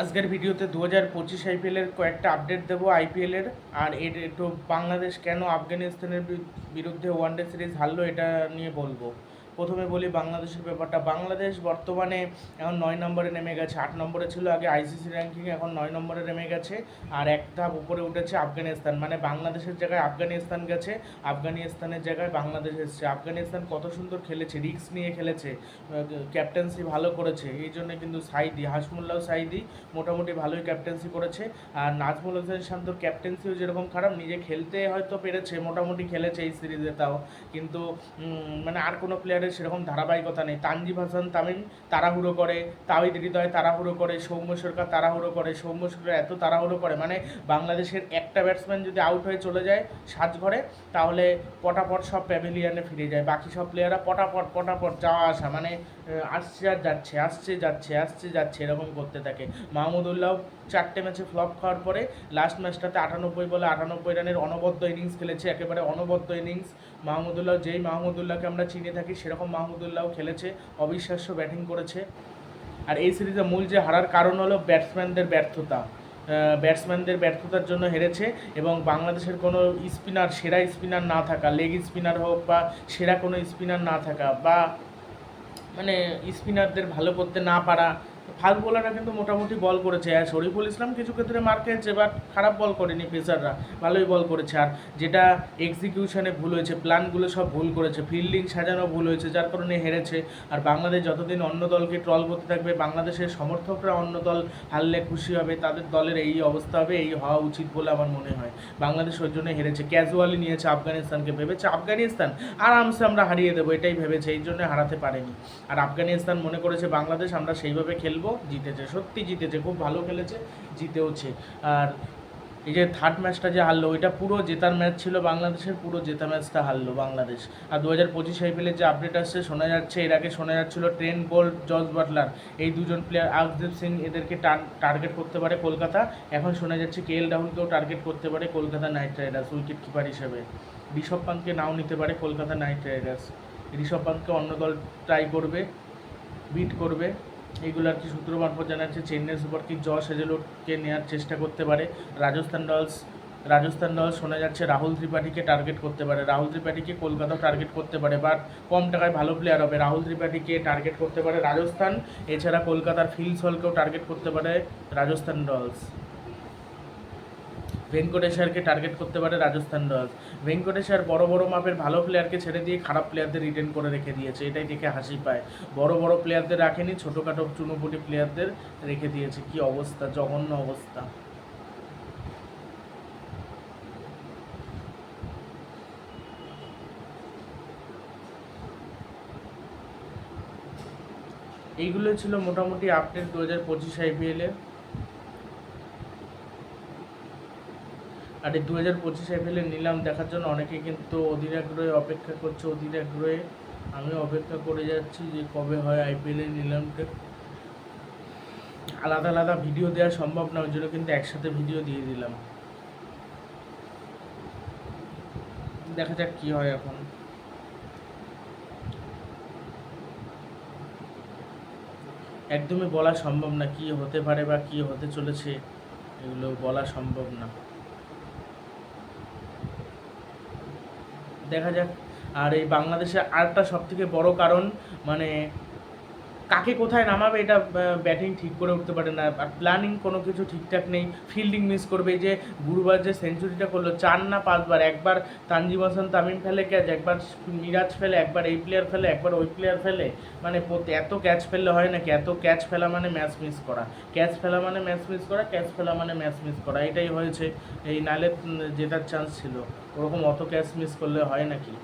আজকের ভিডিওতে দু হাজার পঁচিশ আইপিএলের কয়েকটা আপডেট দেবো আইপিএলের। আর এর একটু বাংলাদেশ কেন আফগানিস্তানের বিরুদ্ধে ওয়ানডে সিরিজ হারলো, এটা নিয়ে বলব। প্রথমে বলি বাংলাদেশের ব্যাপারটা। বাংলাদেশ বর্তমানে এখন নয় নম্বরে নেমে গেছে। আট নম্বরে ছিল আগে আইসিসি র্যাঙ্কিং এখন নয় নম্বরে নেমে গেছে। আর এক ধাপ উপরে উঠেছে আফগানিস্তান। মানে বাংলাদেশের জায়গায় আফগানিস্তান গেছে। আফগানিস্তানের জায়গায় বাংলাদেশ এসেছে। আফগানিস্তান কত সুন্দর খেলেছে, রিস্ক নিয়ে খেলেছে। ক্যাপ্টেন্সি ভালো করেছে। এই জন্য কিন্তু সাইদি, হাসমুল্লাহ সাইদি মোটামুটি ভালোই ক্যাপ্টেন্সি করেছে। আর নাজমুল হোসেন শান্তর ক্যাপ্টেন্সিও যেরকম খারাপ, নিজে খেলতে হয়তো পেরেছে, মোটামুটি খেলেছে এই সিরিজে তাও। কিন্তু মানে আর কোনো প্লেয়ারের সেরকম ধারাবাহিকতা নেই। তানজিব হাসান তামিম তাড়াহুড়ো করে, তাওহিদ হৃদয় তাড়াহুড়ো করে, সৌম্য সরকার তাড়াহুড়ো করে, সৌম্য সরকার এত তাড়াহুড়ো করে। মানে বাংলাদেশের একটা ব্যাটসম্যান যদি আউট হয়ে চলে যায় সাজ ঘরে তাহলে পটাপট সব প্যাভিলিয়নে ফিরে যায়। বাকি সব প্লেয়াররা পটাপট পটাপট যাওয়া আসা। মানে আসছে আর যাচ্ছে, আসছে যাচ্ছে আসছে, যাচ্ছে, এরকম করতে থাকে। মাহমুদুল্লাহ চারটে ম্যাচে ফ্লপ খাওয়ার পরে লাস্ট ম্যাচটাতে আটানব্বই বলে আটানব্বই রানের অনবদ্য ইনিংস খেলেছে, একেবারে অনবদ্য ইনিংস মাহমুদুল্লাহ যেই মাহমুদুল্লাহকে আমরা চিনে থাকি, সেরকম মাহমুদুল্লাহ খেলেছে, অবিশ্বাস্য ব্যাটিং করেছে। আর এই সিরিজে মূল যে হারার কারণ হলো ব্যাটসম্যানদের ব্যর্থতা। ব্যাটসম্যানদের ব্যর্থতার জন্য হেরেছে এবং বাংলাদেশের কোনো স্পিনার সেরা স্পিনার না থাকা লেগ স্পিনার হোক বা সেরা কোনো স্পিনার না থাকা বা মানে স্পিনারদের ভালো করতে না পারা ফাস্ট বোলাররা কিন্তু মোটামুটি বল করেছে, আর শরীফুল ইসলাম কিছু ক্ষেত্রে মার খেয়েছে বাট খারাপ বল করেনি পেসাররা, ভালোই বল করেছে। আর যেটা এক্সিকিউশনে ভুল হয়েছে প্ল্যানগুলো সব ভুল করেছে ফিল্ডিং সাজানো ভুল হয়েছে, যার কারণে হেরেছে। আর বাংলাদেশ যতদিন অন্য দলকে ট্রল করতে থাকবে, বাংলাদেশের সমর্থকরা অন্য দল হারলে খুশি হবে, তাদের দলের এই অবস্থা হবে, এই হওয়া উচিত বলে আমার মনে হয়। বাংলাদেশ ওই জন্য হেরেছে। ক্যাজুয়ালি নিয়েছে আফগানিস্তানকে, ভেবেছে আফগানিস্তান আরামসে আমরা হারিয়ে দেবো, এটাই ভেবেছে, এই জন্য হারাতে পারেনি। আর আফগানিস্তান মনে করেছে, বাংলাদেশ আমরা সেইভাবে খেলব জিতেছে, সত্যি জিতেছে, খুব ভালো খেলেছে, জিতেওছে। আর এই যে থার্ড ম্যাচটা যে হারলো, ওইটা পুরো জেতার ম্যাচ ছিল বাংলাদেশের, পুরো জেতা ম্যাচটা হারলো বাংলাদেশ। আর দু হাজার পঁচিশ আইপিএলের যে আপডেট আসছে, শোনা যাচ্ছে, এর আগে শোনা যাচ্ছিল ট্রেন বোল্ট জর্জ বাটলার এই দুজন প্লেয়ার আকদীপ সিং এদেরকে টার্গেট করতে পারে কলকাতা। এখন শোনা যাচ্ছে কে এল রাহুলকেও টার্গেট করতে পারে Kolkata Knight Riders wicket keeper হিসেবে। ঋষভ পান্তকে নাও নিতে পারে কলকাতা নাইট রাইডার্স ঋষভ পান্তকে অন্য দল ট্রাই করবে বিট করবে। এইগুলো আর কি সূত্র মারফত জানা যাচ্ছে চেন্নাই সুপার কিং জস হেজেলউডকে নেওয়ার চেষ্টা করতে পারে। রাজস্থান রয়্যালস রাজস্থান রয়্যালস শোনা যাচ্ছে রাহুল ত্রিপাঠীকে টার্গেট করতে পারে। রাহুল ত্রিপাঠীকে কলকাতাও টার্গেট করতে পারে বাট কম টাকায় ভালো প্লেয়ার হবে। রাহুল ত্রিপাঠীকে টার্গেট করতে পারে রাজস্থান, এছাড়া কলকাতার ফিলস হলকেও টার্গেট করতে পারে রাজস্থান রয়্যালস। ভেঙ্কটেশ্বরকে টার্গেট করতে পারে রাজস্থান রয়্যালস। ভেঙ্কটেশ্বর বড় বড় মাপের ভালো প্লেয়ারকে ছেড়ে দিয়ে খারাপ প্লেয়ারদের রিটেন করে রেখে দিয়েছে, এটাই দেখে হাসি পায়। বড় বড় প্লেয়ারদের রাখেনি, ছোটোখাটো চুনোপুটি প্লেয়ারদের রেখে দিয়েছে। কি অবস্থা, জঘন্য অবস্থা। এইগুলো ছিল মোটামুটি আপডেট দু হাজার পঁচিশ আইপিএলের আর এই দু হাজার পঁচিশ আইপিএলের নিলাম, দেখার জন্য অনেকে কিন্তু অধীর আগ্রহে অপেক্ষা করছে, অধীর আগ্রহে। আমিও অপেক্ষা করে যাচ্ছি যে কবে হয় আইপিএলের নিলামটা আলাদা আলাদা ভিডিও দেওয়া সম্ভব না, ওই জন্য কিন্তু একসাথে ভিডিও দিয়ে দিলাম। দেখা যাক কি হয় এখন। একদমই বলা সম্ভব না, কি হতে পারে বা কি হতে চলেছে, এগুলো বলা সম্ভব না। দেখা যাক। আর এই বাংলাদেশে আরেকটা সবথেকে বড় কারণ মানে কাকে কোথায় নামাবে এটা ব্যাটিং ঠিক করে উঠতে পারে না। আর প্ল্যানিং কোনো কিছু ঠিকঠাক নেই। ফিল্ডিং মিস করবে যে গুরুবার যে সেঞ্চুরিটা করল, চার না পাঁচবার, একবার তানজিম হাসান, তামিম ফেলে ক্যাচ একবার মিরাজ ফেলে, একবার এই প্লেয়ার ফেলে, একবার ওই প্লেয়ার ফেলে। মানে এত ক্যাচ ফেললে হয় নাকি? এত ক্যাচ ফেলা মানে ম্যাচ মিস করা। ক্যাচ ফেলা মানে ম্যাচ মিস করা ক্যাচ ফেলা মানে ম্যাচ মিস করা। এটাই হয়েছে। এই নালে জেতার চান্স ছিল। ওরকম অত ক্যাচ মিস করলে হয় নাকি?